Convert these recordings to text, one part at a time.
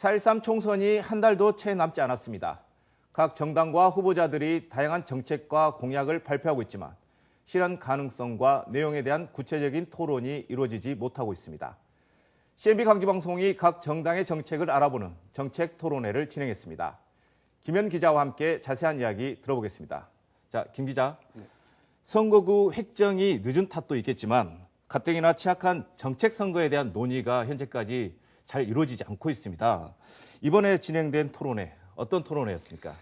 4.13 총선이 한 달도 채 남지 않았습니다. 각 정당과 후보자들이 다양한 정책과 공약을 발표하고 있지만 실현 가능성과 내용에 대한 구체적인 토론이 이루어지지 못하고 있습니다. CNB 강주방송이 각 정당의 정책을 알아보는 정책 토론회를 진행했습니다. 김현 기자와 함께 자세한 이야기 들어보겠습니다. 자, 김 기자. 선거구 획정이 늦은 탓도 있겠지만 가뜩이나 취약한 정책 선거에 대한 논의가 현재까지 잘 이루어지지 않고 있습니다. 이번에 진행된 토론회 어떤 토론회였습니까?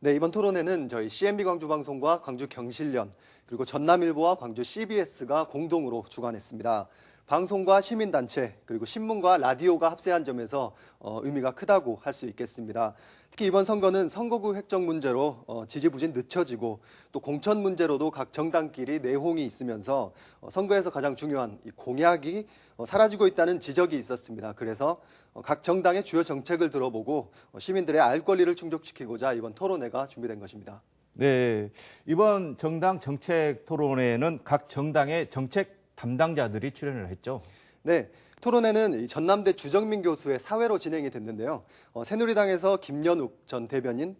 네, 이번 토론회는 저희 CNB 광주 방송과 광주 경실련 그리고 전남일보와 광주 CBS가 공동으로 주관했습니다. 방송과 시민단체 그리고 신문과 라디오가 합세한 점에서 어, 의미가 크다고 할 수 있겠습니다. 특히 이번 선거는 선거구 획정 문제로 어, 지지부진 늦춰지고 또 공천 문제로도 각 정당끼리 내홍이 있으면서 어, 선거에서 가장 중요한 이 공약이 어, 사라지고 있다는 지적이 있었습니다. 그래서 어, 각 정당의 주요 정책을 들어보고 어, 시민들의 알 권리를 충족시키고자 이번 토론회가 준비된 것입니다. 네, 이번 정당 정책 토론회는 각 정당의 정책 담당자들이 출연을 했죠. 네, 토론회는 이 전남대 주정민 교수의 사회로 진행이 됐는데요. 어, 새누리당에서 김연욱 전 대변인,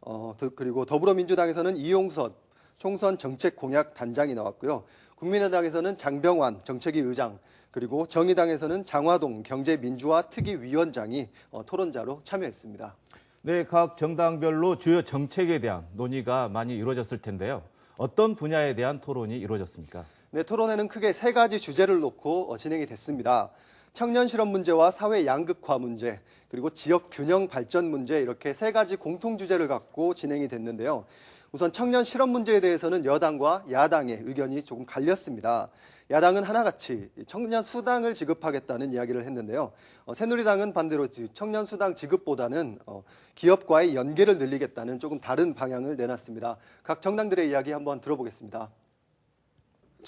어, 더- 그리고 더불어민주당에서는 이용섭 총선 정책 공약 단장이 나왔고요. 국민의당에서는 장병환 정책위 의장, 그리고 정의당에서는 장화동 경제민주화 특위위원장이 어, 토론자로 참여했습니다. 네, 각 정당별로 주요 정책에 대한 논의가 많이 이루어졌을 텐데요. 어떤 분야에 대한 토론이 이루어졌습니까? 네, 토론회는 크게 세 가지 주제를 놓고 어, 진행이 됐습니다. 청년 실업 문제와 사회 양극화 문제, 그리고 지역 균형 발전 문제 이렇게 세 가지 공통 주제를 갖고 진행이 됐는데요. 우선 청년 실업 문제에 대해서는 여당과 야당의 의견이 조금 갈렸습니다. 야당은 하나같이 청년 수당을 지급하겠다는 이야기를 했는데요. 어, 새누리당은 반대로 지- 청년 수당 지급보다는 어, 기업과의 연계를 늘리겠다는 조금 다른 방향을 내놨습니다. 각 정당들의 이야기 한번 들어보겠습니다.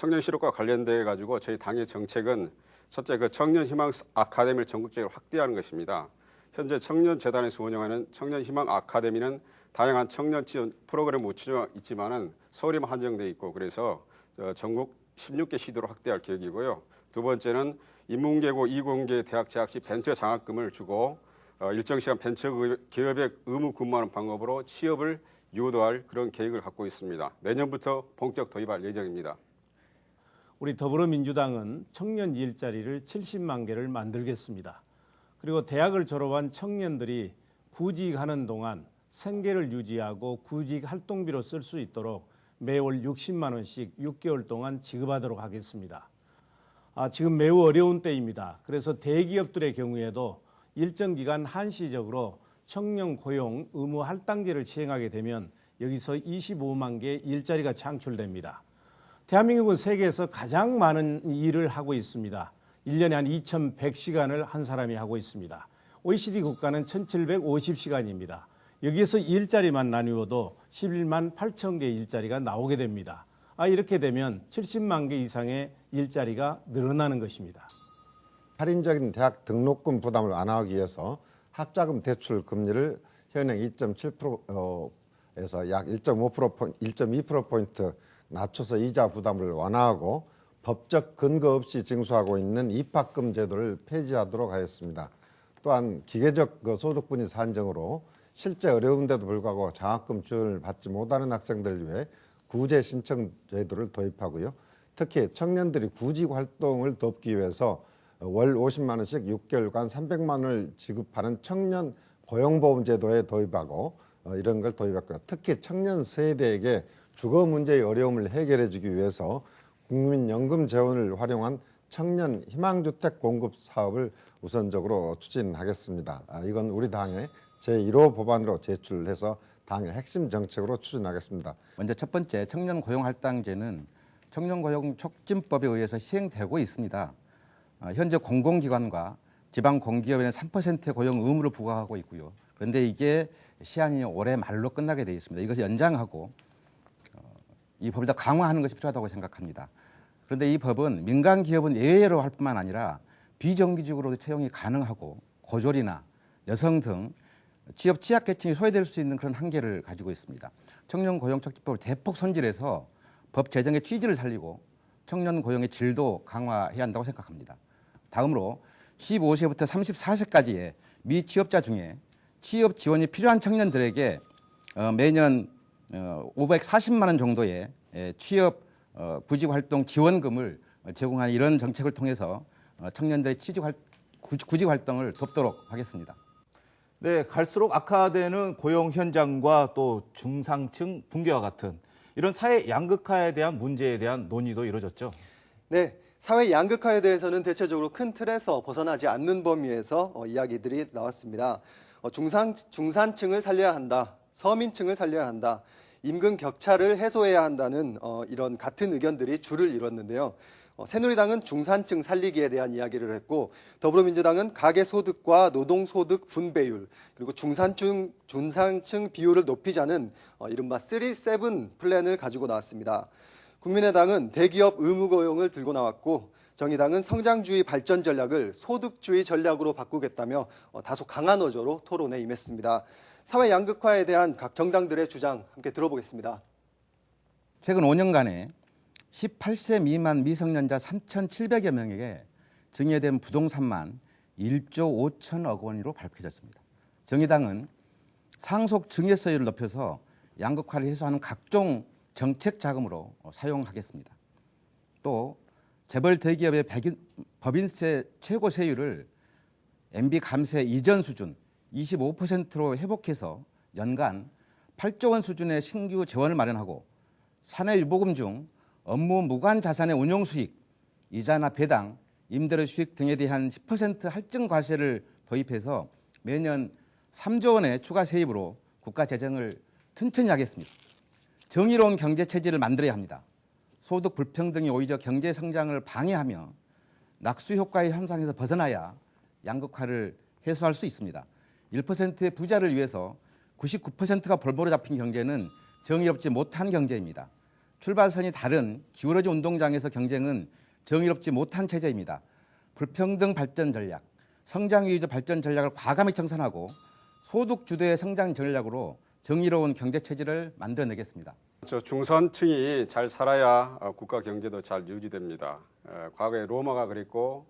청년 실업과 관련돼 가지고 저희 당의 정책은 첫째 그 청년 희망 아카데미를 전국적으로 확대하는 것입니다. 현재 청년 재단에서 운영하는 청년 희망 아카데미는 다양한 청년 지원 프로그램을 갖추어 있지만은 서울에만 한정돼 있고 그래서 어, 전국 16개 시도로 확대할 계획이고요. 두 번째는 인문계고 이공계 대학 재학 시 벤처 장학금을 주고 어, 일정 시간 벤처 기업에 의무 근무하는 방법으로 취업을 유도할 그런 계획을 갖고 있습니다. 내년부터 본격 도입할 예정입니다. 우리 더불어민주당은 청년 일자리를 70만 개를 만들겠습니다. 그리고 대학을 졸업한 청년들이 구직하는 동안 생계를 유지하고 구직 활동비로 쓸 수 있도록 매월 60만 원씩 6개월 동안 지급하도록 하겠습니다. 아, 지금 매우 어려운 때입니다. 그래서 대기업들의 경우에도 일정 기간 한시적으로 청년 고용 의무 할당제를 시행하게 되면 여기서 25만 개 일자리가 창출됩니다. 대한민국은 세계에서 가장 많은 일을 하고 있습니다. 1년에 한 2,100시간을 한 사람이 하고 있습니다. OECD 국가는 1,750시간입니다. 여기에서 일자리만 나누어도 11만 8천 개 일자리가 나오게 됩니다. 아, 이렇게 되면 70만 개 이상의 일자리가 늘어나는 것입니다. 할인적인 대학 등록금 부담을 완화하기 위해서 학자금 대출 금리를 현행 2.7%에서 약 1.5% 1.2% 포인트 낮춰서 이자 부담을 완화하고 법적 근거 없이 징수하고 있는 입학금 제도를 폐지하도록 하였습니다. 또한 기계적 그 소득분위 산정으로 실제 어려운데도 불구하고 장학금 지원을 받지 못하는 학생들 위해 구제 신청 제도를 도입하고요. 특히 청년들이 구직 활동을 돕기 위해서 월 50만 원씩 6개월간 300만 원을 지급하는 청년 고용보험 제도에 도입하고 어, 이런 걸 도입했고요. 특히 청년 세대에게 주거 문제의 어려움을 해결해 주기 위해서 국민연금 재원을 활용한 청년 희망주택 공급 사업을 우선적으로 추진하겠습니다. 아, 이건 우리 당의 제1호 법안으로 제출해서 당의 핵심 정책으로 추진하겠습니다. 먼저 첫 번째 청년 고용 할당제는 청년 고용 촉진법에 의해서 시행되고 있습니다. 어, 현재 공공기관과 지방 공기업에는 3%의 고용 의무를 부과하고 있고요. 그런데 이게 시한이 올해 말로 끝나게 되어 있습니다. 이것을 연장하고 어, 이 법을 더 강화하는 것이 필요하다고 생각합니다. 그런데 이 법은 민간 기업은 예외로 할 뿐만 아니라 비정규직으로도 채용이 가능하고 고졸이나 여성 등 취업 취약계층이 소외될 수 있는 그런 한계를 가지고 있습니다. 청년 고용 촉진법을 대폭 손질해서 법 제정의 취지를 살리고 청년 고용의 질도 강화해야 한다고 생각합니다. 다음으로 15세부터 34세까지의 미취업자 중에 취업 지원이 필요한 청년들에게 어, 매년 어, 540만 원 정도의 예, 취업 어, 구직 활동 지원금을 어, 제공하는 이런 정책을 통해서 어, 청년들의 취직 활, 구- 구직 활동을 돕도록 하겠습니다. 네, 갈수록 악화되는 고용 현장과 또 중상층 붕괴와 같은 이런 사회 양극화에 대한 문제에 대한 논의도 이루어졌죠. 네, 사회 양극화에 대해서는 대체적으로 큰 틀에서 벗어나지 않는 범위에서 어, 이야기들이 나왔습니다. 어, 중상, 중산층을 살려야 한다, 서민층을 살려야 한다, 임금 격차를 해소해야 한다는 어, 이런 같은 의견들이 줄을 이뤘는데요. 어, 새누리당은 중산층 살리기에 대한 이야기를 했고 더불어민주당은 가계 소득과 노동 소득 분배율 그리고 중산층 중산층 비율을 높이자는 어, 이른바 3-7 플랜을 가지고 나왔습니다. 국민의당은 대기업 의무 고용을 들고 나왔고 정의당은 성장주의 발전 전략을 소득주의 전략으로 바꾸겠다며 어, 다소 강한 어조로 토론에 임했습니다. 사회 양극화에 대한 각 정당들의 주장 함께 들어보겠습니다. 최근 5년간에 18세 미만 미성년자 3,700여 명에게 증여된 부동산만 1조 5천억 원으로 밝혀졌습니다. 정의당은 상속 증여세율을 높여서 양극화를 해소하는 각종 정책 자금으로 사용하겠습니다. 또 재벌 대기업의 백인, 법인세 최고 세율을 MB 감세 이전 수준 25%로 회복해서 연간 8조 원 수준의 신규 재원을 마련하고 사내 유보금 중 업무 무관 자산의 운용 수익, 이자나 배당, 임대료 수익 등에 대한 10% 할증 과세를 도입해서 매년 3조 원의 추가 세입으로 국가 재정을 튼튼히 하겠습니다. 정의로운 경제 체질을 만들어야 합니다. 소득 불평등이 오히려 경제 성장을 방해하며 낙수 효과의 현상에서 벗어나야 양극화를 해소할 수 있습니다. 1%의 부자를 위해서 99%가 볼모로 잡힌 경제는 정의롭지 못한 경제입니다. 출발선이 다른 기울어진 운동장에서 경쟁은 정의롭지 못한 체제입니다. 불평등 발전 전략, 성장 위주 발전 전략을 과감히 청산하고 소득 주도의 성장 전략으로 정의로운 경제 체질을 만들어내겠습니다. 저 중산층이 잘 살아야 어, 국가 경제도 잘 유지됩니다. 어, 과거에 로마가 그랬고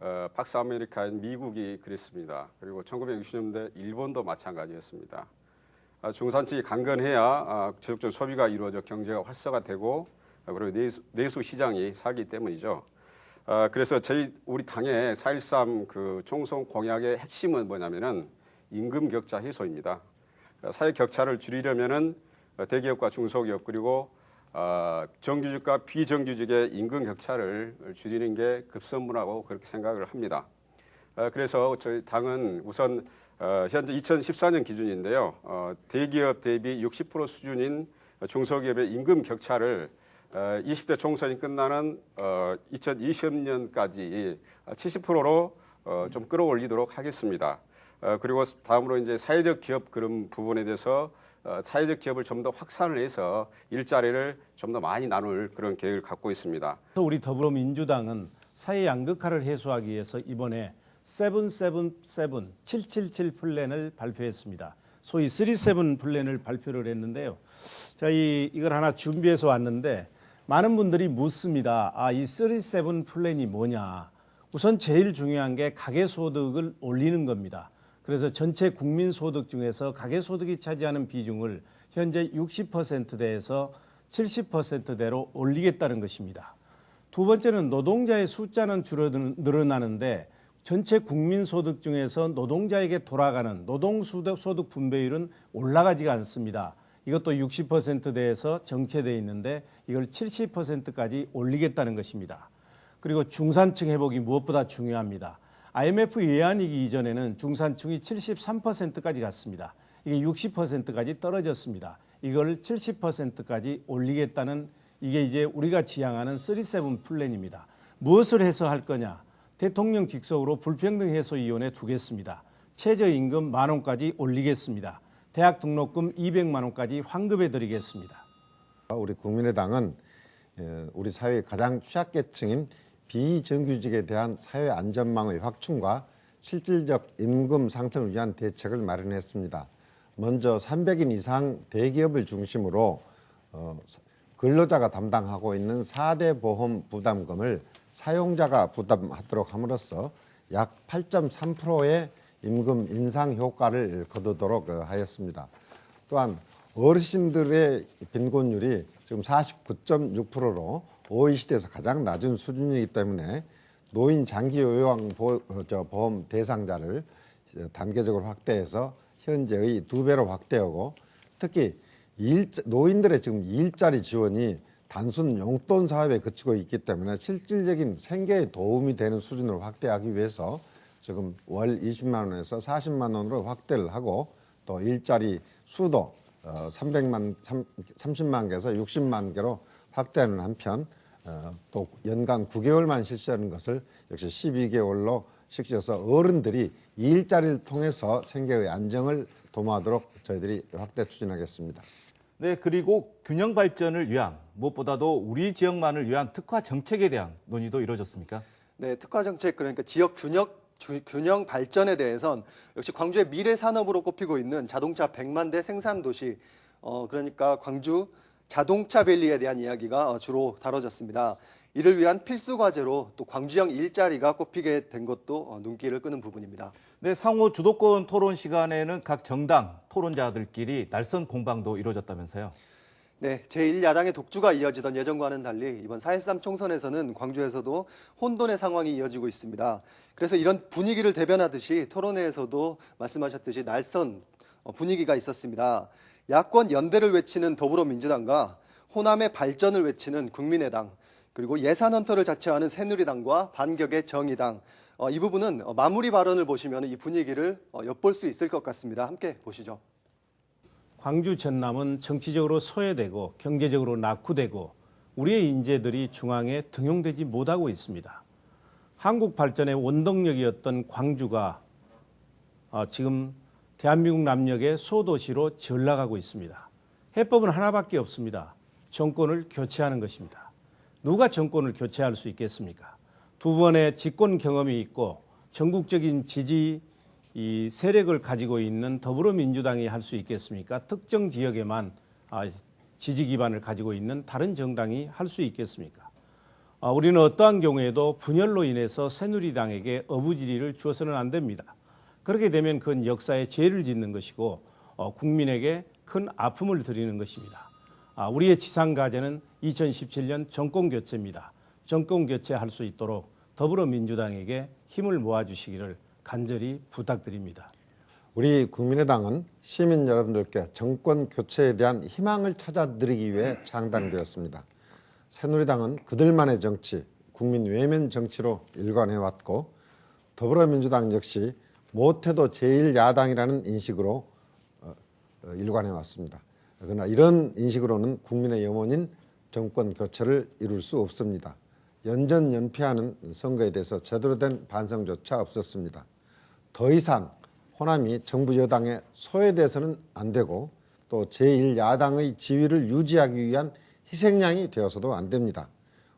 어, 박스 아메리카인 미국이 그랬습니다. 그리고 1960년대 일본도 마찬가지였습니다. 아, 중산층이 강건해야 아, 지속적 소비가 이루어져 경제가 활성화되고 아, 그리고 내수, 시장이 살기 때문이죠. 아, 그래서 저희 우리 당의 4.13 그 총선 공약의 핵심은 뭐냐면은 임금 격차 해소입니다. 어, 사회 격차를 줄이려면은 어, 대기업과 중소기업 그리고 어, 정규직과 비정규직의 임금 격차를 줄이는 게 급선무라고 그렇게 생각을 합니다. 어, 그래서 저희 당은 우선 어, 현재 2014년 기준인데요. 어, 대기업 대비 60% 수준인 중소기업의 임금 격차를 어, 20대 총선이 끝나는 어, 2020년까지 70%로 어, 좀 끌어올리도록 하겠습니다. 어, 그리고 다음으로 이제 사회적 기업 그런 부분에 대해서 어, 사회적 기업을 좀 더 확산을 해서 일자리를 좀 더 많이 나눌 그런 계획을 갖고 있습니다. 우리 더불어민주당은 사회 양극화를 해소하기 위해서 이번에 777, 777 플랜을 발표했습니다. 소위 37 플랜을 발표를 했는데요. 저희 이걸 하나 준비해서 왔는데 많은 분들이 묻습니다. 아, 이 37 플랜이 뭐냐? 우선 제일 중요한 게 가계소득을 올리는 겁니다. 그래서 전체 국민 소득 중에서 가계 소득이 차지하는 비중을 현재 60%대에서 70%대로 올리겠다는 것입니다. 두 번째는 노동자의 숫자는 줄어 늘어나는데 전체 국민 소득 중에서 노동자에게 돌아가는 노동 소득 분배율은 올라가지가 않습니다. 이것도 60%대에서 정체돼 있는데 이걸 70%까지 올리겠다는 것입니다. 그리고 중산층 회복이 무엇보다 중요합니다. IMF 예안이기 이전에는 중산층이 73%까지 갔습니다. 이게 60%까지 떨어졌습니다. 이걸 70%까지 올리겠다는 이게 이제 우리가 지향하는 37 플랜입니다. 무엇을 해서 할 거냐? 대통령 직속으로 불평등 해소 위원회 두겠습니다. 최저임금 만 원까지 올리겠습니다. 대학 등록금 200만 원까지 환급해 드리겠습니다. 우리 국민의당은 예, 우리 사회의 가장 취약계층인 비정규직에 대한 사회 안전망의 확충과 실질적 임금 상승을 위한 대책을 마련했습니다. 먼저 300인 이상 대기업을 중심으로 어, 근로자가 담당하고 있는 4대 보험 부담금을 사용자가 부담하도록 함으로써 약 8.3%의 임금 인상 효과를 거두도록 어, 하였습니다. 또한 어르신들의 빈곤율이 지금 49.6%로 OECD에서 가장 낮은 수준이기 때문에 노인 장기 요양 보험 대상자를 어, 단계적으로 확대해서 현재의 두 배로 확대하고 특히 일, 노인들의 지금 일자리 지원이 단순 용돈 사업에 그치고 있기 때문에 실질적인 생계에 도움이 되는 수준으로 확대하기 위해서 지금 월 20만 원에서 40만 원으로 확대를 하고 또 일자리 수도 어, 300만 3, 30만 개에서 60만 개로 확대하는 한편 어, 또 연간 9개월만 실시하는 것을 역시 12개월로 실시해서 어른들이 이 일자리를 통해서 생계의 안정을 도모하도록 저희들이 확대 추진하겠습니다. 네, 그리고 균형 발전을 위한 무엇보다도 우리 지역만을 위한 특화 정책에 대한 논의도 이루어졌습니까? 네, 특화 정책 그러니까 지역 균형 주- 균형 발전에 대해선 역시 광주의 미래 산업으로 꼽히고 있는 자동차 100만 대 생산 도시 어 그러니까 광주 자동차 밸리에 대한 이야기가 어, 주로 다뤄졌습니다. 이를 위한 필수 과제로 또 광주형 일자리가 꼽히게 된 것도 어, 눈길을 끄는 부분입니다. 네, 상호 주도권 토론 시간에는 각 정당 토론자들끼리 날선 공방도 이루어졌다면서요. 네, 제1야당의 독주가 이어지던 예전과는 달리 이번 4.13 총선에서는 광주에서도 혼돈의 상황이 이어지고 있습니다. 그래서 이런 분위기를 대변하듯이 토론회에서도 말씀하셨듯이 날선 어, 분위기가 있었습니다. 야권 연대를 외치는 더불어민주당과 호남의 발전을 외치는 국민의당 그리고 예산 헌터를 자처하는 새누리당과 반격의 정의당 어, 이 부분은 어, 마무리 발언을 보시면 이 분위기를 어, 엿볼 수 있을 것 같습니다. 함께 보시죠. 광주 전남은 정치적으로 소외되고 경제적으로 낙후되고 우리의 인재들이 중앙에 등용되지 못하고 있습니다. 한국 발전의 원동력이었던 광주가 어, 지금 대한민국 남녘의 소도시로 전락하고 있습니다. 해법은 하나밖에 없습니다. 정권을 교체하는 것입니다. 누가 정권을 교체할 수 있겠습니까? 두 번의 집권 경험이 있고 전국적인 지지 이 세력을 가지고 있는 더불어민주당이 할 수 있겠습니까? 특정 지역에만 아, 지지 기반을 가지고 있는 다른 정당이 할 수 있겠습니까? 아, 우리는 어떠한 경우에도 분열로 인해서 새누리당에게 어부지리를 주어서는 안 됩니다. 그렇게 되면 그건 역사에 죄를 짓는 것이고 어, 국민에게 큰 아픔을 드리는 것입니다. 아, 우리의 지상 과제는 2017년 정권 교체입니다. 정권 교체할 수 있도록 더불어민주당에게 힘을 모아주시기를 간절히 부탁드립니다. 우리 국민의당은 시민 여러분들께 정권 교체에 대한 희망을 찾아드리기 위해 창당되었습니다. 새누리당은 그들만의 정치, 국민 외면 정치로 일관해왔고 더불어민주당 역시 못해도 제1야당이라는 인식으로 어, 어, 일관해왔습니다. 그러나 이런 인식으로는 국민의 염원인 정권 교체를 이룰 수 없습니다. 연전연패하는 선거에 대해서 제대로 된 반성조차 없었습니다. 더 이상 호남이 정부 여당에 소외돼서는 안 되고 또 제1야당의 지위를 유지하기 위한 희생양이 되어서도 안 됩니다.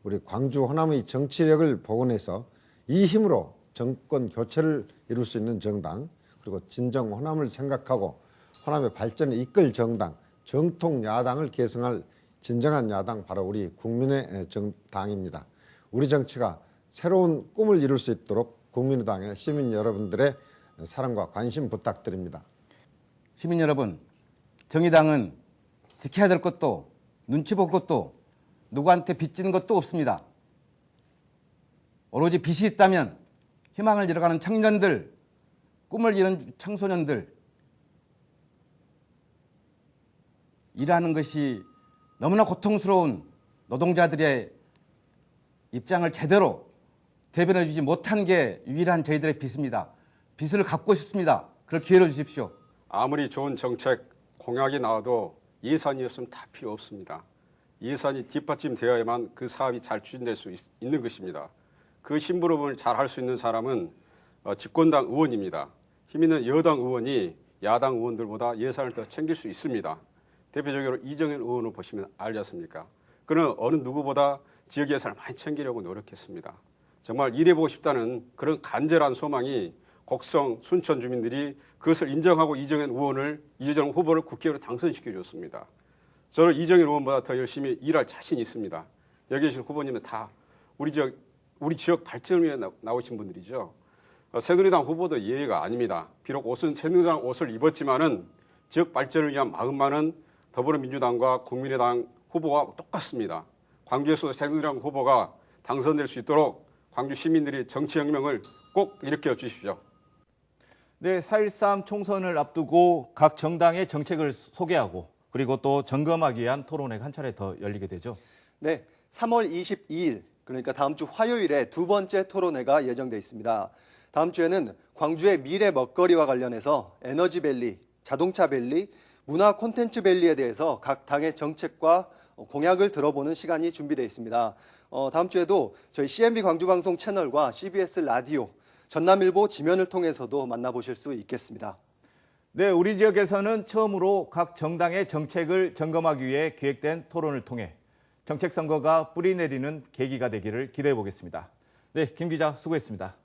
우리 광주 호남의 정치력을 복원해서 이 힘으로 정권 교체를 이룰 수 있는 정당 그리고 진정 호남을 생각하고 호남의 발전을 이끌 정당 정통 야당을 계승할 진정한 야당 바로 우리 국민의 정당입니다. 우리 정치가 새로운 꿈을 이룰 수 있도록 국민의당의 시민 여러분들의 사랑과 관심 부탁드립니다. 시민 여러분, 정의당은 지켜야 될 것도 눈치 볼 것도 누구한테 빚지는 것도 없습니다. 오로지 빚이 있다면 희망을 잃어가는 청년들, 꿈을 잃은 청소년들, 일하는 것이 너무나 고통스러운 노동자들의 입장을 제대로 대변해 주지 못한 게 유일한 저희들의 빚입니다. 빚을 갚고 싶습니다. 그럴 기회를 주십시오. 아무리 좋은 정책 공약이 나와도 예산이 없으면 다 필요 없습니다. 예산이 뒷받침되어야만 그 사업이 잘 추진될 수 있, 는 것입니다. 그 심부름을 잘 할 수 있는 사람은 어, 집권당 의원입니다. 힘 있는 여당 의원이 야당 의원들보다 예산을 더 챙길 수 있습니다. 대표적으로 이정현 의원을 보시면 알지 않습니까? 그는 어느 누구보다 지역 예산을 많이 챙기려고 노력했습니다. 정말 일해보고 싶다는 그런 간절한 소망이 곡성, 순천 주민들이 그것을 인정하고 이정현 의원을 이재정 후보를 국회의원으로 당선시켜 줬습니다. 저는 이정현 의원보다 더 열심히 일할 자신이 있습니다. 여기 계신 후보님은 다 우리 지역 우리 지역 발전을 위해 나- 나오신 분들이죠. 어, 새누리당 후보도 예의가 아닙니다. 비록 옷은 새누리당 옷을 입었지만은 지역 발전을 위한 마음만은 더불어민주당과 국민의당 후보와 똑같습니다. 광주에서 새누리당 후보가 당선될 수 있도록 광주 시민들이 정치 혁명을 꼭 일으켜 주십시오. 네, 4.13 총선을 앞두고 각 정당의 정책을 소개하고 그리고 또 점검하기 위한 토론회가 한 차례 더 열리게 되죠. 네, 3월 22일 그러니까 다음 주 화요일에 두 번째 토론회가 예정돼 있습니다. 다음 주에는 광주의 미래 먹거리와 관련해서 에너지밸리, 자동차밸리, 문화 콘텐츠 밸리에 대해서 각 당의 정책과 공약을 들어보는 시간이 준비되어 있습니다. 어, 다음 주에도 저희 CNB 광주방송 채널과 CBS 라디오, 전남일보 지면을 통해서도 만나보실 수 있겠습니다. 네, 우리 지역에서는 처음으로 각 정당의 정책을 점검하기 위해 기획된 토론을 통해 정책 선거가 뿌리 내리는 계기가 되기를 기대해 보겠습니다. 네, 김 기자 수고했습니다.